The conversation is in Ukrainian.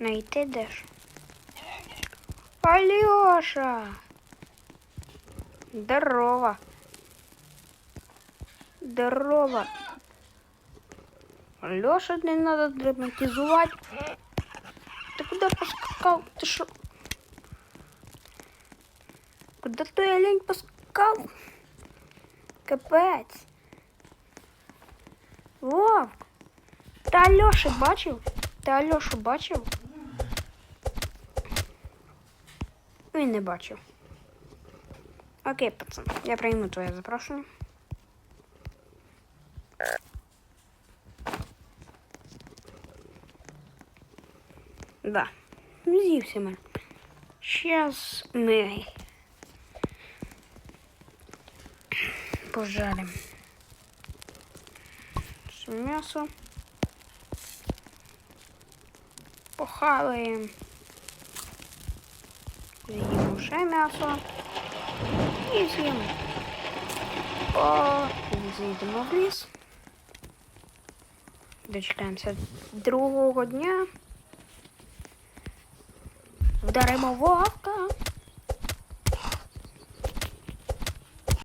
Й ти де ж? Алёша! Здорово! Здорово! Алёша, не надо драматизовать. Ты куда поскакал? Ты шо? Куда той олень поскакал? Капець. Вовк! Ти Альошу бачив? Ти Альошу бачив? Він не бачив. Окей, пацан, я прийму твоє запрошення. Да. З'ївся мене. Щас ми пожарим. Це м'ясо. Похаваємо. Ще м'ясо. І з'їмо. О, зійдемо в ліс. Дочекаємося другого дня. Вдаримо вовка.